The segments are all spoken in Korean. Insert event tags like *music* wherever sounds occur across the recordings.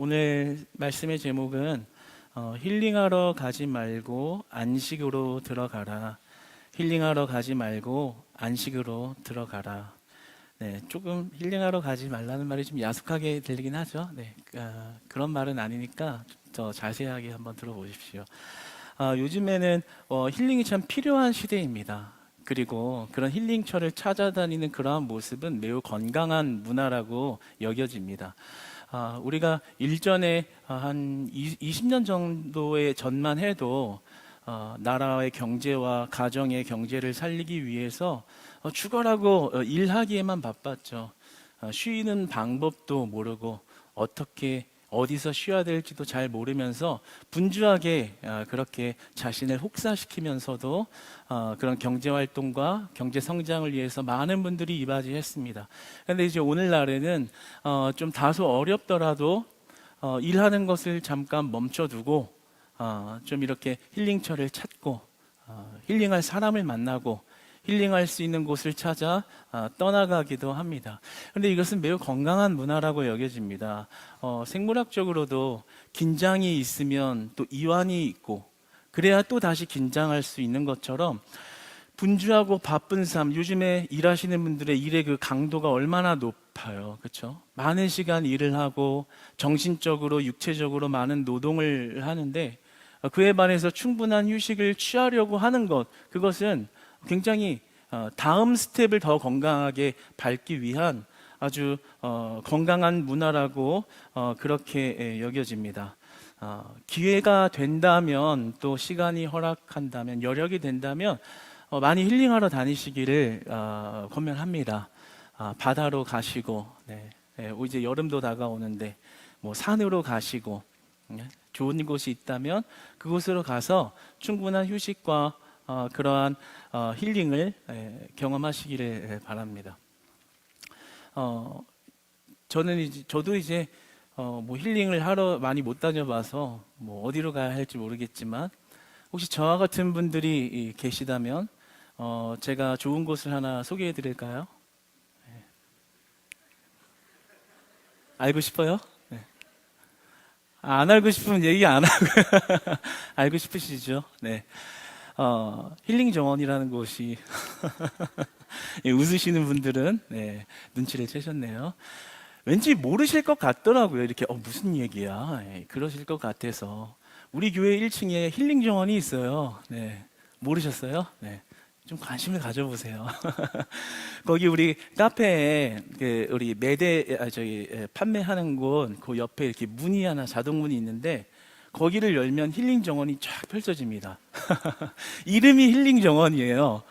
오늘 말씀의 제목은 어, 힐링하러 가지 말고 안식으로 들어가라. 힐링하러 가지 말고 안식으로 들어가라. 네, 조금 힐링하러 가지 말라는 말이 좀 야속하게 들리긴 하죠. 네, 아, 그런 말은 아니니까 좀더 자세하게 한번 들어보십시오. 아, 요즘에는 어, 힐링이 참 필요한 시대입니다. 그리고 그런 힐링처를 찾아다니는 그러한 모습은 매우 건강한 문화라고 여겨집니다. 아, 우리가 일전에 아, 한 20년 정도의 전만 해도 어, 나라의 경제와 가정의 경제를 살리기 위해서 어, 죽어라고 어, 일하기에만 바빴죠. 어, 쉬는 방법도 모르고 어떻게 어디서 쉬어야 될지도 잘 모르면서 분주하게 어, 그렇게 자신을 혹사시키면서도 어, 그런 경제 활동과 경제 성장을 위해서 많은 분들이 이바지했습니다. 그런데 이제 오늘날에는 어, 좀 다소 어렵더라도 어, 일하는 것을 잠깐 멈춰두고 어, 좀 이렇게 힐링처를 찾고 어, 힐링할 사람을 만나고 힐링할 수 있는 곳을 찾아 아, 떠나가기도 합니다. 그런데 이것은 매우 건강한 문화라고 여겨집니다. 어, 생물학적으로도 긴장이 있으면 또 이완이 있고 그래야 또 다시 긴장할 수 있는 것처럼 분주하고 바쁜 삶, 요즘에 일하시는 분들의 일의 그 강도가 얼마나 높아요. 그렇죠? 많은 시간 일을 하고 정신적으로 육체적으로 많은 노동을 하는데 어, 그에 반해서 충분한 휴식을 취하려고 하는 것 그것은 굉장히 어, 다음 스텝을 더 건강하게 밟기 위한 아주 어, 건강한 문화라고 어, 그렇게 예, 여겨집니다. 어, 기회가 된다면 또 시간이 허락한다면 여력이 된다면 어, 많이 힐링하러 다니시기를 어, 권면합니다. 아, 바다로 가시고 네, 예, 이제 여름도 다가오는데 뭐 산으로 가시고 예, 좋은 곳이 있다면 그곳으로 가서 충분한 휴식과 어, 그러한 어, 힐링을 예, 경험하시기를 예, 바랍니다. 어, 저는 이제 저도 이제 어, 뭐 힐링을 하러 많이 못 다녀봐서 뭐 어디로 가야 할지 모르겠지만 혹시 저와 같은 분들이 이, 계시다면 어, 제가 좋은 곳을 하나 소개해 드릴까요? 네. 알고 싶어요? 네. 아, 안 알고 싶으면 얘기 안 하고 *laughs* 알고 싶으시죠? 네. 어, 힐링 정원이라는 곳이 *laughs* 예, 웃으시는 분들은 네, 눈치를 채셨네요. 왠지 모르실 것 같더라고요. 이렇게 어, 무슨 얘기야? 예, 그러실 것 같아서 우리 교회 1층에 힐링 정원이 있어요. 네, 모르셨어요? 네. 좀 관심을 가져보세요. *laughs* 거기 우리 카페에 그 우리 매대 아, 저기 예, 판매하는 곳 그 옆에 이렇게 문이 하나 자동 문이 있는데 거기를 열면 힐링 정원이 쫙 펼쳐집니다. *laughs* 이름이 힐링 정원이에요.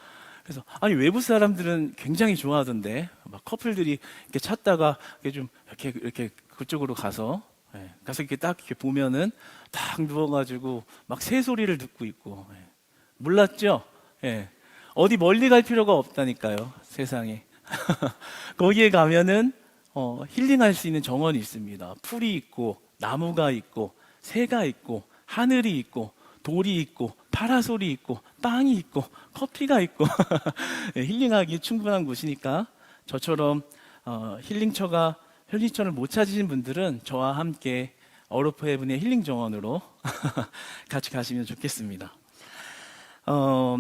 그래서 아니 외부 사람들은 굉장히 좋아하던데 막 커플들이 이렇게 찾다가 이렇게 좀 이렇게 이렇게 그쪽으로 가서 예, 가서 이렇게 딱 이렇게 보면은 딱 누워가지고 막 새 소리를 듣고 있고 예. 몰랐죠? 예. 어디 멀리 갈 필요가 없다니까요 세상에 *laughs* 거기에 가면은 어, 힐링할 수 있는 정원이 있습니다. 풀이 있고 나무가 있고 새가 있고 하늘이 있고 돌이 있고 파라솔이 있고 빵이 있고 커피가 있고 *laughs* 예, 힐링하기 충분한 곳이니까 저처럼 어, 힐링처가 힐링처를 못 찾으신 분들은 저와 함께 어로프 헤븐의 힐링 정원으로 *laughs* 같이 가시면 좋겠습니다. 어,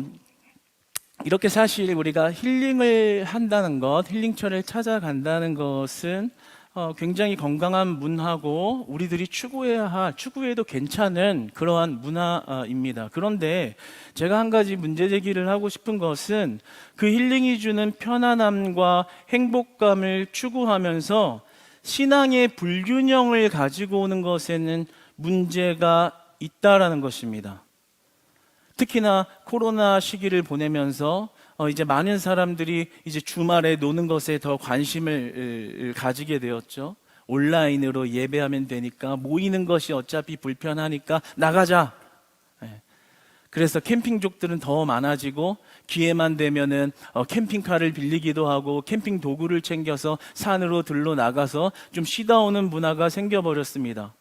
이렇게 사실 우리가 힐링을 한다는 것, 힐링처를 찾아간다는 것은 어, 굉장히 건강한 문화고 우리들이 추구해야 할, 추구해도 괜찮은 그러한 문화입니다. 그런데 제가 한 가지 문제 제기를 하고 싶은 것은 그 힐링이 주는 편안함과 행복감을 추구하면서 신앙의 불균형을 가지고 오는 것에는 문제가 있다라는 것입니다. 특히나 코로나 시기를 보내면서 어, 이제 많은 사람들이 이제 주말에 노는 것에 더 관심을 으, 가지게 되었죠. 온라인으로 예배하면 되니까 모이는 것이 어차피 불편하니까 나가자. 예. 그래서 캠핑족들은 더 많아지고 기회만 되면은 어, 캠핑카를 빌리기도 하고 캠핑 도구를 챙겨서 산으로 들러 나가서 좀 쉬다 오는 문화가 생겨버렸습니다.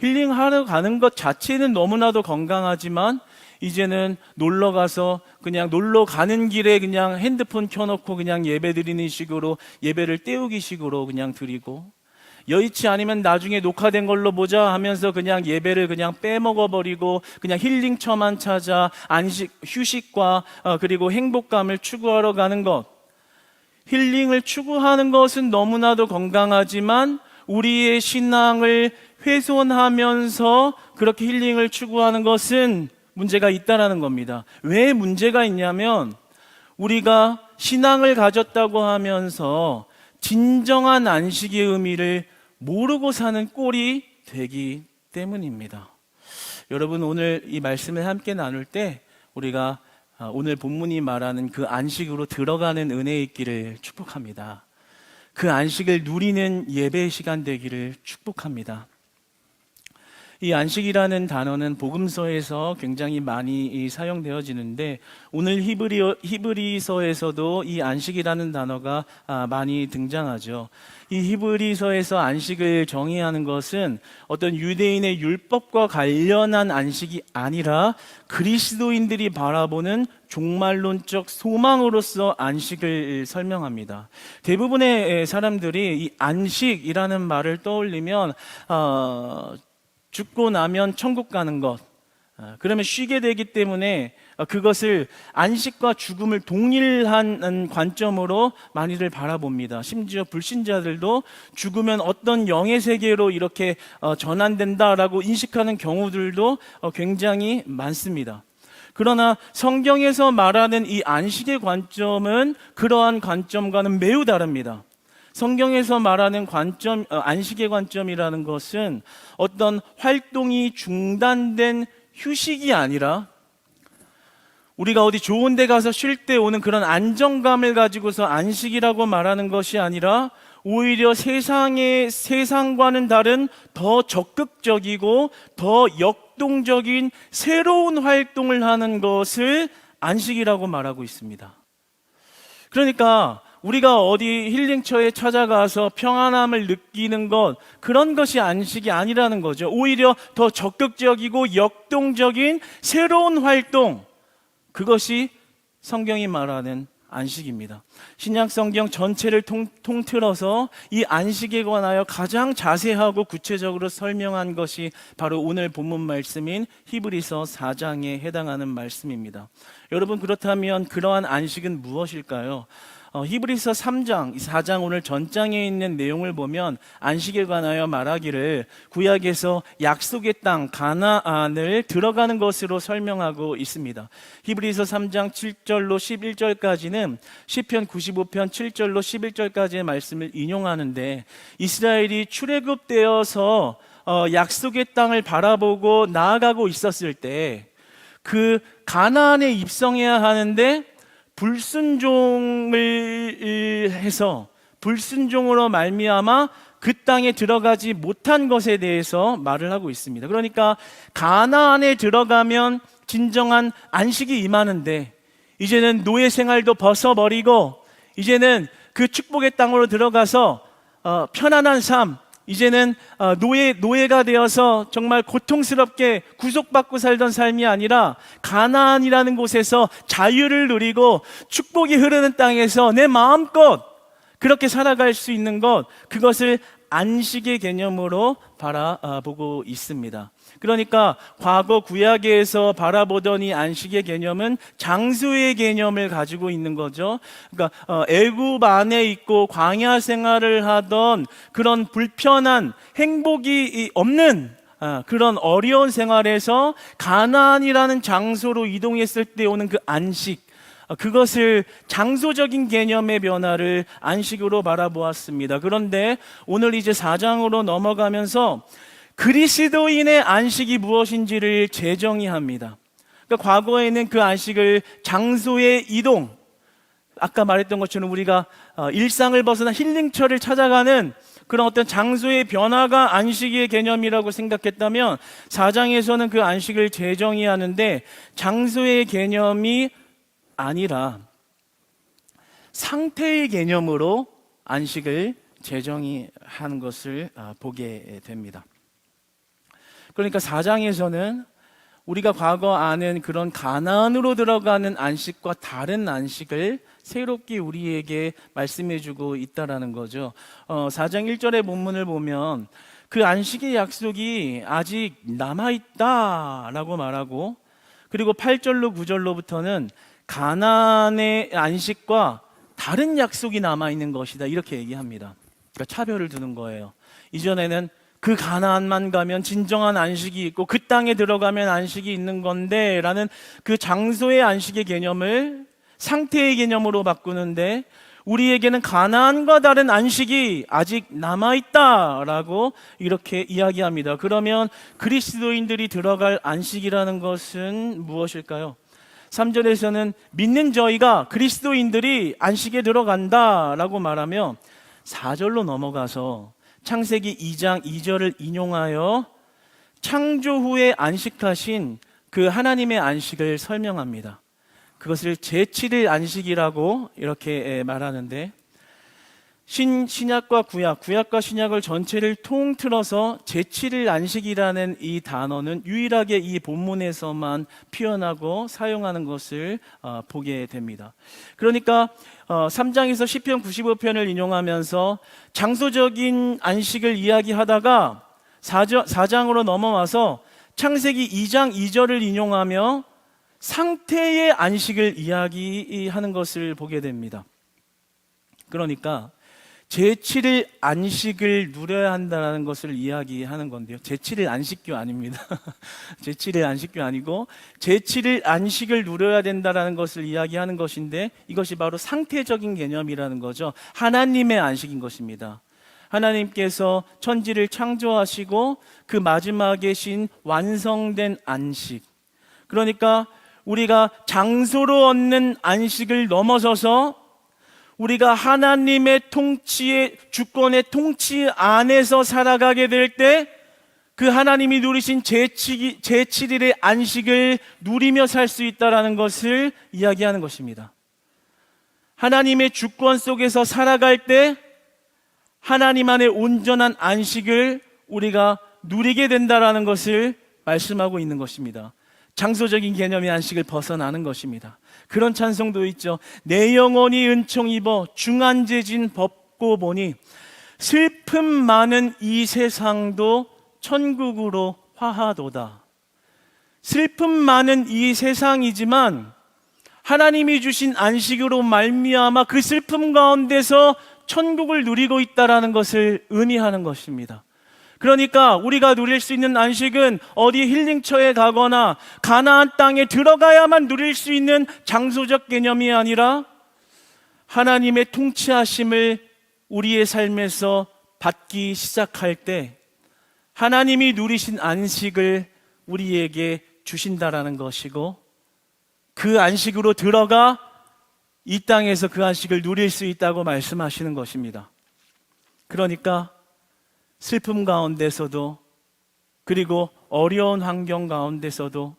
힐링하러 가는 것 자체는 너무나도 건강하지만 이제는 놀러 가서 그냥 놀러 가는 길에 그냥 핸드폰 켜놓고 그냥 예배 드리는 식으로 예배를 때우기 식으로 그냥 드리고 여의치 않으면 나중에 녹화된 걸로 보자 하면서 그냥 예배를 그냥 빼먹어 버리고 그냥 힐링처만 찾아 안식 휴식과 어, 그리고 행복감을 추구하러 가는 것. 힐링을 추구하는 것은 너무나도 건강하지만 우리의 신앙을 훼손하면서 그렇게 힐링을 추구하는 것은 문제가 있다라는 겁니다. 왜 문제가 있냐면 우리가 신앙을 가졌다고 하면서 진정한 안식의 의미를 모르고 사는 꼴이 되기 때문입니다. 여러분 오늘 이 말씀을 함께 나눌 때 우리가 아, 오늘 본문이 말하는 그 안식으로 들어가는 은혜 있기를 축복합니다. 그 안식을 누리는 예배 시간 되기를 축복합니다. 이 안식이라는 단어는 복음서에서 굉장히 많이 이 사용되어지는데 오늘 히브리, 히브리서에서도 이 안식이라는 단어가 아, 많이 등장하죠. 이 히브리서에서 안식을 정의하는 것은 어떤 유대인의 율법과 관련한 안식이 아니라 그리스도인들이 바라보는 종말론적 소망으로서 안식을 설명합니다. 대부분의 사람들이 이 안식이라는 말을 떠올리면 어, 죽고 나면 천국 가는 것, 어, 그러면 쉬게 되기 때문에 어, 그것을 안식과 죽음을 동일한 관점으로 많이들 바라봅니다. 심지어 불신자들도 죽으면 어떤 영의 세계로 이렇게 어, 전환된다라고 인식하는 경우들도 굉장히 많습니다. 그러나 성경에서 말하는 이 안식의 관점은 그러한 관점과는 매우 다릅니다. 성경에서 말하는 관점, 어, 안식의 관점이라는 것은 어떤 활동이 중단된 휴식이 아니라 우리가 어디 좋은 데 가서 쉴 때 오는 그런 안정감을 가지고서 안식이라고 말하는 것이 아니라 오히려 세상의 세상과는 다른 더 적극적이고 더 역동적인 새로운 활동을 하는 것을 안식이라고 말하고 있습니다. 그러니까 우리가 어디 힐링처에 찾아가서 평안함을 느끼는 것, 그런 것이 안식이 아니라는 거죠. 오히려 더 적극적이고 역동적인 새로운 활동, 그것이 성경이 말하는 안식입니다. 신약 성경 전체를 통, 통틀어서 이 안식에 관하여 가장 자세하고 구체적으로 설명한 것이 바로 오늘 본문 말씀인 히브리서 4장에 해당하는 말씀입니다. 여러분 그렇다면 그러한 안식은 무엇일까요? 어, 히브리서 3장, 4장 오늘 전장에 있는 내용을 보면 안식에 관하여 말하기를 구약에서 약속의 땅 가나안을 들어가는 것으로 설명하고 있습니다. 히브리서 3장 7절로 11절까지는 시편 95편 7절로 11절까지의 말씀을 인용하는데 이스라엘이 출애굽되어서 어, 약속의 땅을 바라보고 나아가고 있었을 때 그 가나안에 입성해야 하는데 불순종을 해서 불순종으로 말미암아 그 땅에 들어가지 못한 것에 대해서 말을 하고 있습니다. 그러니까 가나안에 들어가면 진정한 안식이 임하는데 이제는 노예 생활도 벗어버리고 이제는 그 축복의 땅으로 들어가서 어, 편안한 삶, 이제는 어, 노예 노예가 되어서 정말 고통스럽게 구속받고 살던 삶이 아니라 가나안이라는 곳에서 자유를 누리고 축복이 흐르는 땅에서 내 마음껏 그렇게 살아갈 수 있는 것 그것을 안식의 개념으로 바라보고 있습니다. 그러니까 과거 구약에서 바라보던 이 안식의 개념은 장소의 개념을 가지고 있는 거죠. 그러니까 어, 애굽 안에 있고 광야 생활을 하던 그런 불편한 행복이 없는 아, 그런 어려운 생활에서 가나안이라는 장소로 이동했을 때 오는 그 안식 어, 그것을 장소적인 개념의 변화를 안식으로 바라보았습니다. 그런데 오늘 이제 4장으로 넘어가면서 그리스도인의 안식이 무엇인지를 재정의합니다. 그러니까 과거에는 그 안식을 장소의 이동, 아까 말했던 것처럼 우리가 어, 일상을 벗어나 힐링처를 찾아가는 그런 어떤 장소의 변화가 안식의 개념이라고 생각했다면 사장에서는 그 안식을 재정의하는데 장소의 개념이 아니라 상태의 개념으로 안식을 재정의하는 것을 아, 보게 됩니다. 그러니까 4장에서는 우리가 과거 아는 그런 가난으로 들어가는 안식과 다른 안식을 새롭게 우리에게 말씀해 주고 있다라는 거죠. 어, 4장 1절의 본문을 보면 그 안식의 약속이 아직 남아있다라고 말하고 그리고 8절로 9절로부터는 가난의 안식과 다른 약속이 남아 있는 것이다. 이렇게 얘기합니다. 그러니까 차별을 두는 거예요. 이전에는 그 가나안만 가면 진정한 안식이 있고 그 땅에 들어가면 안식이 있는 건데 라는 그 장소의 안식의 개념을 상태의 개념으로 바꾸는데 우리에게는 가나안과 다른 안식이 아직 남아 있다라고 이렇게 이야기합니다. 그러면 그리스도인들이 들어갈 안식이라는 것은 무엇일까요? 3절에서는 믿는 저희가 그리스도인들이 안식에 들어간다 라고 말하며 4절로 넘어가서 창세기 2장 2절을 인용하여 창조 후에 안식하신 그 하나님의 안식을 설명합니다. 그것을 제7일 안식이라고 이렇게 말하는데 신, 신약과 구약, 구약과 신약을 전체를 통틀어서 제7일 안식이라는 이 단어는 유일하게 이 본문에서만 표현하고 사용하는 것을 어, 보게 됩니다. 그러니까 어, 3장에서 시편 95편을 인용하면서 장소적인 안식을 이야기하다가 4장, 4장으로 넘어와서 창세기 2장 2절을 인용하며 상태의 안식을 이야기하는 것을 보게 됩니다. 그러니까 제7일 안식을 누려야 한다는 것을 이야기하는 건데요. 제7일 안식교 아닙니다. *laughs* 제7일 안식교 아니고 제7일 안식을 누려야 된다는 것을 이야기하는 것인데 이것이 바로 상태적인 개념이라는 거죠. 하나님의 안식인 것입니다. 하나님께서 천지를 창조하시고 그 마지막에 신 완성된 안식. 그러니까 우리가 장소로 얻는 안식을 넘어서서 우리가 하나님의 통치의 주권의 통치 안에서 살아가게 될 때 그 하나님이 누리신 제7일의 안식을 누리며 살 수 있다라는 것을 이야기하는 것입니다. 하나님의 주권 속에서 살아갈 때 하나님 안의 온전한 안식을 우리가 누리게 된다라는 것을 말씀하고 있는 것입니다. 장소적인 개념의 안식을 벗어나는 것입니다. 그런 찬송도 있죠. 내 영혼이 은총 입어 중한제진 법고 보니 슬픔 많은 이 세상도 천국으로 화하도다. 슬픔 많은 이 세상이지만 하나님이 주신 안식으로 말미암아 그 슬픔 가운데서 천국을 누리고 있다라는 것을 의미하는 것입니다. 그러니까 우리가 누릴 수 있는 안식은 어디 힐링처에 가거나 가나안 땅에 들어가야만 누릴 수 있는 장소적 개념이 아니라 하나님의 통치하심을 우리의 삶에서 받기 시작할 때 하나님이 누리신 안식을 우리에게 주신다라는 것이고 그 안식으로 들어가 이 땅에서 그 안식을 누릴 수 있다고 말씀하시는 것입니다. 그러니까 슬픔 가운데서도 그리고 어려운 환경 가운데서도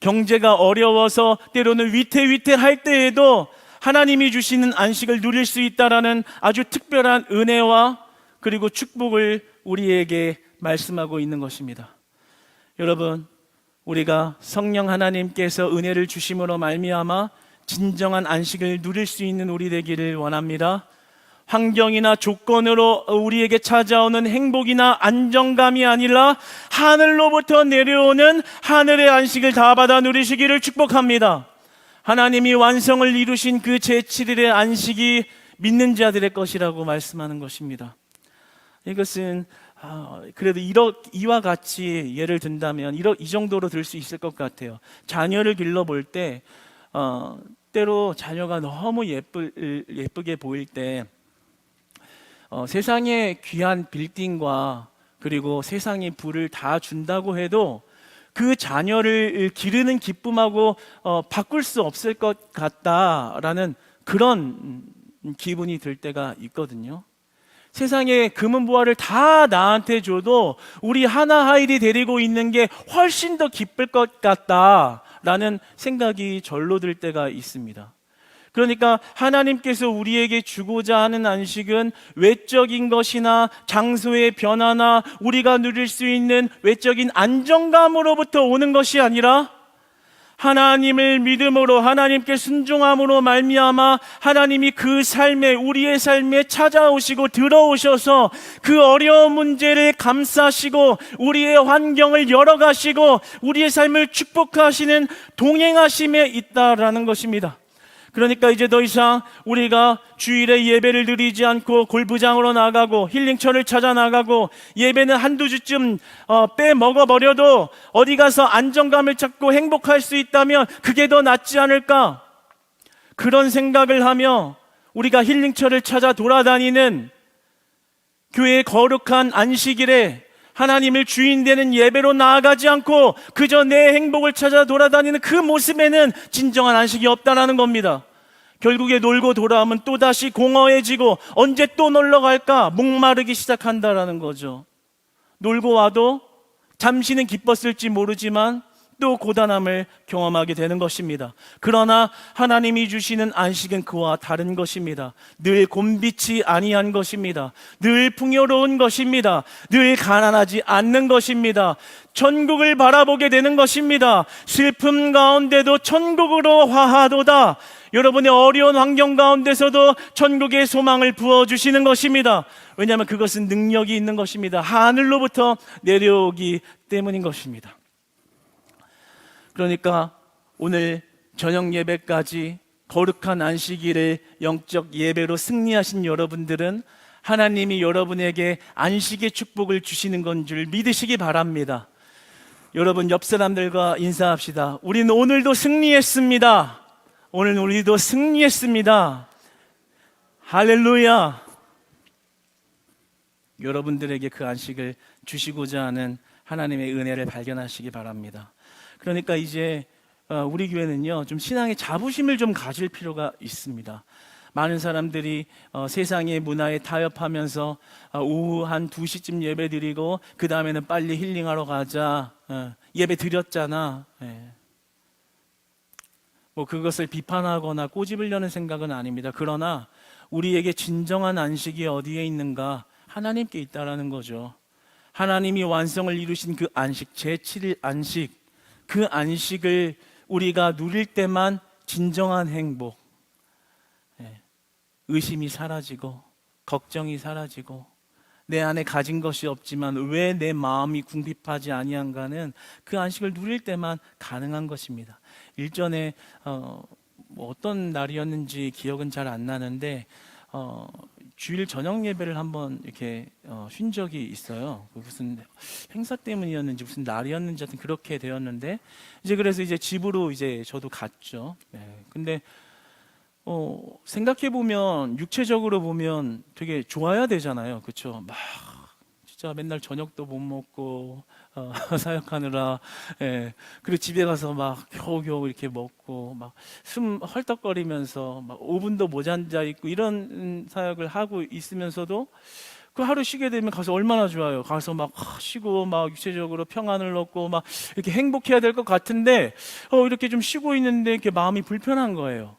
경제가 어려워서 때로는 위태위태할 때에도 하나님이 주시는 안식을 누릴 수 있다라는 아주 특별한 은혜와 그리고 축복을 우리에게 말씀하고 있는 것입니다. 여러분, 우리가 성령 하나님께서 은혜를 주심으로 말미암아 진정한 안식을 누릴 수 있는 우리 되기를 원합니다. 환경이나 조건으로 우리에게 찾아오는 행복이나 안정감이 아니라 하늘로부터 내려오는 하늘의 안식을 다 받아 누리시기를 축복합니다. 하나님이 완성을 이루신 그 제7일의 안식이 믿는 자들의 것이라고 말씀하는 것입니다. 이것은 아, 그래도 이러, 이와 같이 예를 든다면 이러, 이 정도로 들 수 있을 것 같아요. 자녀를 길러볼 때 어, 때로 자녀가 너무 예쁘, 예쁘게 보일 때 어, 세상의 귀한 빌딩과 그리고 세상의 부를 다 준다고 해도 그 자녀를 기르는 기쁨하고 어, 바꿀 수 없을 것 같다라는 그런 기분이 들 때가 있거든요. 세상에 금은 보화를 다 나한테 줘도 우리 하나 하일이 데리고 있는 게 훨씬 더 기쁠 것 같다라는 생각이 절로 들 때가 있습니다. 그러니까 하나님께서 우리에게 주고자 하는 안식은 외적인 것이나 장소의 변화나 우리가 누릴 수 있는 외적인 안정감으로부터 오는 것이 아니라 하나님을 믿음으로 하나님께 순종함으로 말미암아 하나님이 그 삶에 우리의 삶에 찾아오시고 들어오셔서 그 어려운 문제를 감싸시고 우리의 환경을 열어가시고 우리의 삶을 축복하시는 동행하심에 있다라는 것입니다. 그러니까 이제 더 이상 우리가 주일에 예배를 드리지 않고 골프장으로 나가고 힐링처를 찾아 나가고 예배는 한두 주쯤 어, 빼먹어 버려도 어디 가서 안정감을 찾고 행복할 수 있다면 그게 더 낫지 않을까? 그런 생각을 하며 우리가 힐링처를 찾아 돌아다니는 교회의 거룩한 안식일에 하나님을 주인 되는 예배로 나아가지 않고 그저 내 행복을 찾아 돌아다니는 그 모습에는 진정한 안식이 없다라는 겁니다. 결국에 놀고 돌아오면 또다시 공허해지고 언제 또 놀러 갈까 목마르기 시작한다라는 거죠. 놀고 와도 잠시는 기뻤을지 모르지만 또 고단함을 경험하게 되는 것입니다. 그러나 하나님이 주시는 안식은 그와 다른 것입니다. 늘 곤빛이 아니한 것입니다. 늘 풍요로운 것입니다. 늘 가난하지 않는 것입니다. 천국을 바라보게 되는 것입니다. 슬픔 가운데도 천국으로 화하도다. 여러분의 어려운 환경 가운데서도 천국의 소망을 부어주시는 것입니다. 왜냐하면 그것은 능력이 있는 것입니다. 하늘로부터 내려오기 때문인 것입니다. 그러니까 오늘 저녁 예배까지 거룩한 안식일을 영적 예배로 승리하신 여러분들은 하나님이 여러분에게 안식의 축복을 주시는 건 줄 믿으시기 바랍니다. 여러분 옆 사람들과 인사합시다. 우리는 오늘도 승리했습니다. 오늘 우리도 승리했습니다. 할렐루야. 여러분들에게 그 안식을 주시고자 하는 하나님의 은혜를 발견하시기 바랍니다. 그러니까 이제 어, 우리 교회는요 좀 신앙의 자부심을 좀 가질 필요가 있습니다. 많은 사람들이 어, 세상의 문화에 타협하면서 어, 오후 한 2시쯤 예배 드리고 그 다음에는 빨리 힐링하러 가자. 어, 예배 드렸잖아. 예. 뭐 그것을 비판하거나 꼬집으려는 생각은 아닙니다. 그러나 우리에게 진정한 안식이 어디에 있는가? 하나님께 있다라는 거죠. 하나님이 완성을 이루신 그 안식, 제7일 안식, 그 안식을 우리가 누릴 때만 진정한 행복, 예, 의심이 사라지고, 걱정이 사라지고, 내 안에 가진 것이 없지만 왜 내 마음이 궁핍하지 아니한가는 그 안식을 누릴 때만 가능한 것입니다. 일전에 어, 뭐 어떤 날이었는지 기억은 잘 안 나는데 어, 주일 저녁 예배를 한번 이렇게 어, 쉰 적이 있어요. 그 무슨 행사 때문이었는지 무슨 날이었는지 하여튼 그렇게 되었는데 이제 그래서 이제 집으로 이제 저도 갔죠. 네. 근데 어, 생각해 보면 육체적으로 보면 되게 좋아야 되잖아요. 그렇죠? 막 진짜 맨날 저녁도 못 먹고 어, *laughs* 사역하느라 예. 그리고 집에 가서 막 겨우겨우 이렇게 먹고 막 숨 헐떡거리면서 막 5분도 못 앉아 있고 이런 사역을 하고 있으면서도 그 하루 쉬게 되면 가서 얼마나 좋아요. 가서 막 쉬고 막 육체적으로 평안을 얻고 막 이렇게 행복해야 될 것 같은데 어 이렇게 좀 쉬고 있는데 이렇게 마음이 불편한 거예요.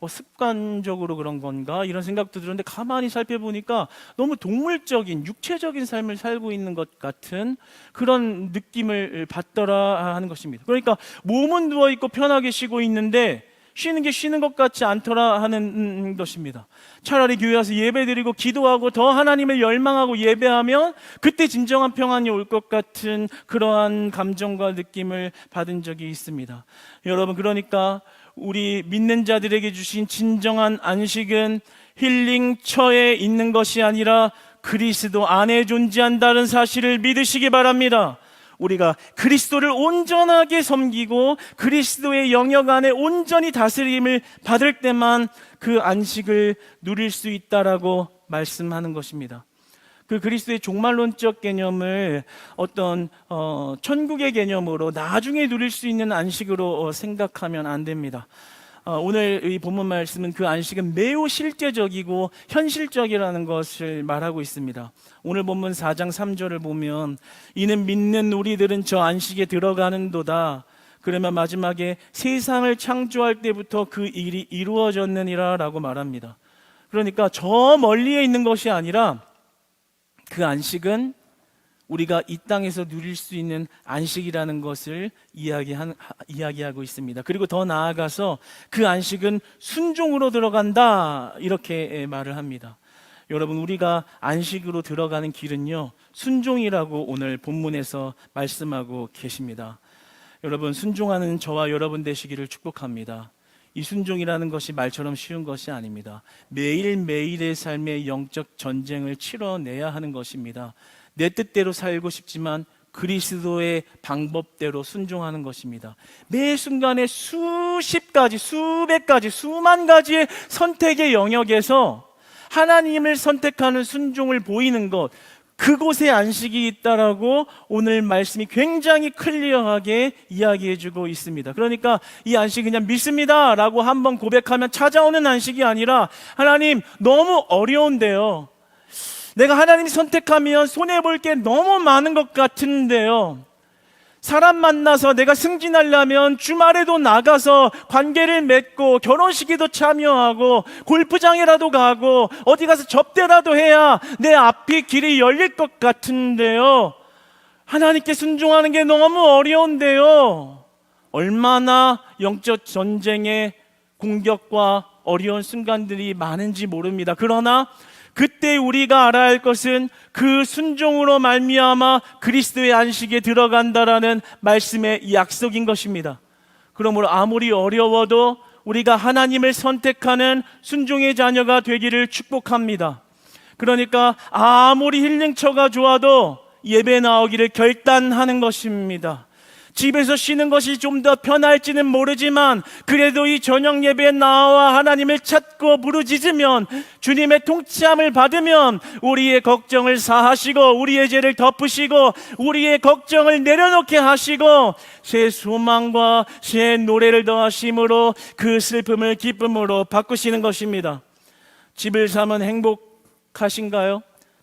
어, 습관적으로 그런 건가 이런 생각도 들었는데 가만히 살펴보니까 너무 동물적인 육체적인 삶을 살고 있는 것 같은 그런 느낌을 받더라 하는 것입니다. 그러니까 몸은 누워 있고 편하게 쉬고 있는데 쉬는 게 쉬는 것 같지 않더라 하는 것입니다. 차라리 교회 와서 예배드리고 기도하고 더 하나님을 열망하고 예배하면 그때 진정한 평안이 올 것 같은 그러한 감정과 느낌을 받은 적이 있습니다. 여러분 그러니까 우리 믿는 자들에게 주신 진정한 안식은 힐링처에 있는 것이 아니라 그리스도 안에 존재한다는 사실을 믿으시기 바랍니다. 우리가 그리스도를 온전하게 섬기고 그리스도의 영역 안에 온전히 다스림을 받을 때만 그 안식을 누릴 수 있다라고 말씀하는 것입니다. 그 그리스도의 종말론적 개념을 어떤 어, 천국의 개념으로 나중에 누릴 수 있는 안식으로 어, 생각하면 안 됩니다. 어, 오늘 이 본문 말씀은 그 안식은 매우 실제적이고 현실적이라는 것을 말하고 있습니다. 오늘 본문 4장 3절을 보면 이는 믿는 우리들은 저 안식에 들어가는도다. 그러면 마지막에 세상을 창조할 때부터 그 일이 이루어졌느니라라고 말합니다. 그러니까 저 멀리에 있는 것이 아니라 그 안식은 우리가 이 땅에서 누릴 수 있는 안식이라는 것을 이야기한, 이야기하고 있습니다. 그리고 더 나아가서 그 안식은 순종으로 들어간다. 이렇게 말을 합니다. 여러분, 우리가 안식으로 들어가는 길은요, 순종이라고 오늘 본문에서 말씀하고 계십니다. 여러분, 순종하는 저와 여러분 되시기를 축복합니다. 이 순종이라는 것이 말처럼 쉬운 것이 아닙니다. 매일매일의 삶의 영적 전쟁을 치러내야 하는 것입니다. 내 뜻대로 살고 싶지만 그리스도의 방법대로 순종하는 것입니다. 매 순간에 수십 가지, 수백 가지, 수만 가지의 선택의 영역에서 하나님을 선택하는 순종을 보이는 것, 그곳에 안식이 있다라고 오늘 말씀이 굉장히 클리어하게 이야기해 주고 있습니다. 그러니까 이 안식 그냥 믿습니다라고 한번 고백하면 찾아오는 안식이 아니라 하나님 너무 어려운데요. 내가 하나님 선택하면 손해볼 게 너무 많은 것 같은데요. 사람 만나서 내가 승진하려면 주말에도 나가서 관계를 맺고 결혼식에도 참여하고 골프장이라도 가고 어디 가서 접대라도 해야 내 앞이 길이 열릴 것 같은데요. 하나님께 순종하는 게 너무 어려운데요. 얼마나 영적 전쟁의 공격과 어려운 순간들이 많은지 모릅니다. 그러나 그때 우리가 알아야 할 것은 그 순종으로 말미암아 그리스도의 안식에 들어간다라는 말씀의 약속인 것입니다. 그러므로 아무리 어려워도 우리가 하나님을 선택하는 순종의 자녀가 되기를 축복합니다. 그러니까 아무리 힐링처가 좋아도 예배 나오기를 결단하는 것입니다. 집에서 쉬는 것이 좀 더 편할지는 모르지만 그래도 이 저녁 예배에 나와 하나님을 찾고 부르짖으면 주님의 통치함을 받으면 우리의 걱정을 사하시고 우리의 죄를 덮으시고 우리의 걱정을 내려놓게 하시고 새 소망과 새 노래를 더하심으로 그 슬픔을 기쁨으로 바꾸시는 것입니다. 집을 사면 행복하신가요?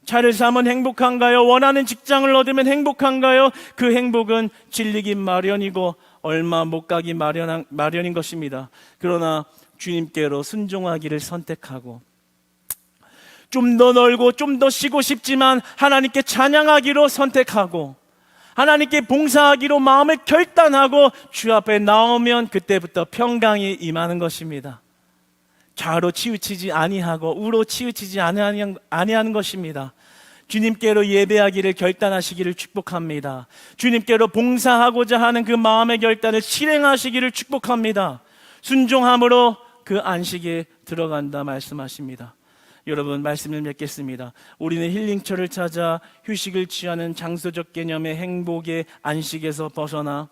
차를 사면 행복한가요? 원하는 직장을 얻으면 행복한가요? 그 행복은 질리기 마련이고 얼마 못 가기 마련, 마련인 것입니다. 그러나 주님께로 순종하기를 선택하고 좀 더 넓고 좀 더 쉬고 싶지만 하나님께 찬양하기로 선택하고 하나님께 봉사하기로 마음을 결단하고 주 앞에 나오면 그때부터 평강이 임하는 것입니다. 좌로 치우치지 아니하고 우로 치우치지 아니하는, 것입니다. 주님께로 예배하기를 결단하시기를 축복합니다. 주님께로 봉사하고자 하는 그 마음의 결단을 실행하시기를 축복합니다. 순종함으로 그 안식에 들어간다 말씀하십니다. 여러분 말씀을 맺겠습니다. 우리는 힐링처를 찾아 휴식을 취하는 장소적 개념의 행복의 안식에서 벗어나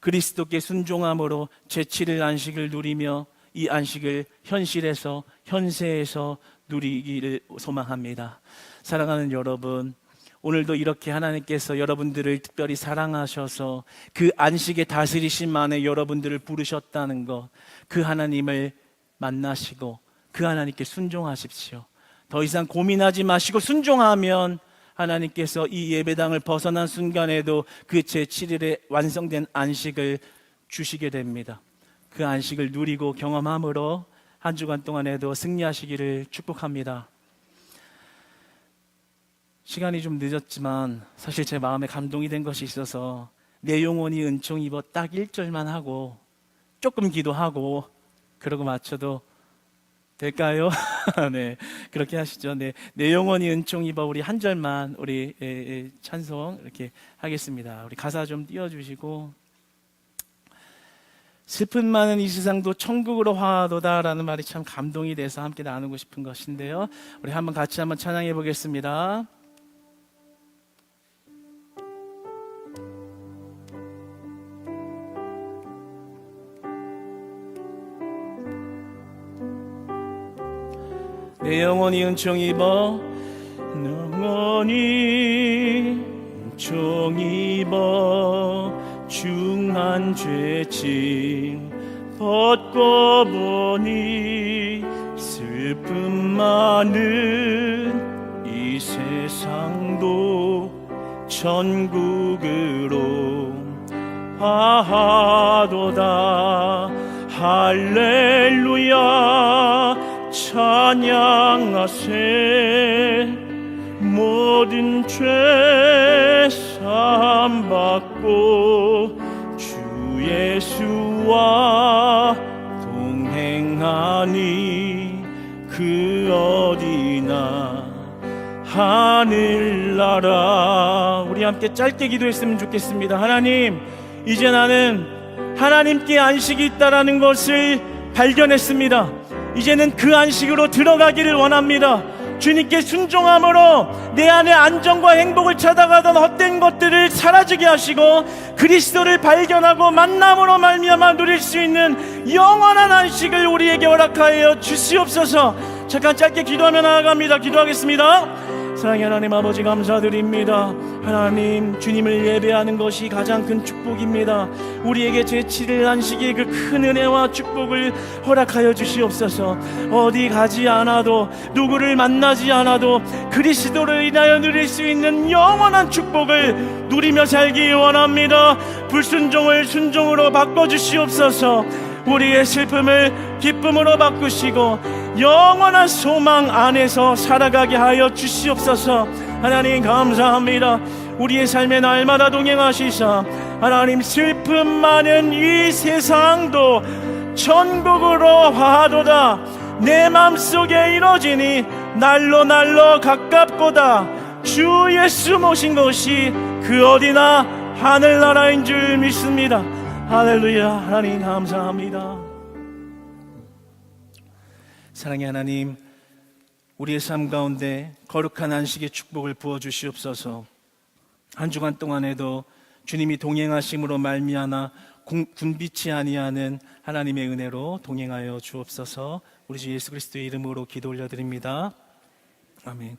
그리스도께 순종함으로 제7일 안식을 누리며 이 안식을 현실에서 현세에서 누리기를 소망합니다. 사랑하는 여러분, 오늘도 이렇게 하나님께서 여러분들을 특별히 사랑하셔서 그 안식의 다스리심 안에 여러분들을 부르셨다는 것, 그 하나님을 만나시고 그 하나님께 순종하십시오. 더 이상 고민하지 마시고 순종하면 하나님께서 이 예배당을 벗어난 순간에도 그 제7일에 완성된 안식을 주시게 됩니다. 그 안식을 누리고 경험함으로 한 주간 동안에도 승리하시기를 축복합니다. 시간이 좀 늦었지만 사실 제 마음에 감동이 된 것이 있어서 내 영혼이 은총 입어 딱 1절만 하고 조금 기도하고 그러고 맞춰도 될까요? *laughs* 네. 그렇게 하시죠. 네. 내 영혼이 은총 입어 우리 한 절만 우리 찬송 이렇게 하겠습니다. 우리 가사 좀 띄워 주시고 슬픈 많은 이 세상도 천국으로 화하도다라는 말이 참 감동이 돼서 함께 나누고 싶은 것인데요. 우리 한번 같이 한번 찬양해 보겠습니다. 내 영혼이 은총 입어 영혼이 은총 입어 중한 죄짐 벗고 보니 슬픔 많은 이 세상도 천국으로 하도다. 할렐루야 찬양하세. 모든 죄 사함받고 주 예수와 동행하니 그 어디나 하늘나라. 우리 함께 짧게 기도했으면 좋겠습니다. 하나님 이제 나는 하나님께 안식이 있다라는 것을 발견했습니다. 이제는 그 안식으로 들어가기를 원합니다 주님께 순종함으로 내 안에 안정과 행복을 찾아가던 헛된 것들을 사라지게 하시고 그리스도를 발견하고 만남으로 말미암아 누릴 수 있는 영원한 안식을 우리에게 허락하여 주시옵소서. 잠깐 짧게 기도하며 나아갑니다. 기도하겠습니다 사랑의 하나님 아버지 감사드립니다. 하나님 주님을 예배하는 것이 가장 큰 축복입니다. 우리에게 제7일 안식의 그 큰 은혜와 축복을 허락하여 주시옵소서. 어디 가지 않아도 누구를 만나지 않아도 그리스도를 인하여 누릴 수 있는 영원한 축복을 누리며 살기 원합니다. 불순종을 순종으로 바꿔 주시옵소서. 우리의 슬픔을 기쁨으로 바꾸시고 영원한 소망 안에서 살아가게 하여 주시옵소서. 하나님 감사합니다. 우리의 삶의 날마다 동행하시사 하나님 슬픔 많은 이 세상도 천국으로 화도다. 내 맘속에 이뤄지니 날로 날로 가깝고다. 주 예수 모신 것이 그 어디나 하늘나라인 줄 믿습니다. 할렐루야. 하나님 감사합니다 사랑의 하나님, 우리의 삶 가운데 거룩한 안식의 축복을 부어 주시옵소서. 한 주간 동안에도 주님이 동행하심으로 말미암아 공- 군빛이 아니하는 하나님의 은혜로 동행하여 주옵소서. 우리 주 예수 그리스도의 이름으로 기도 올려드립니다. 아멘.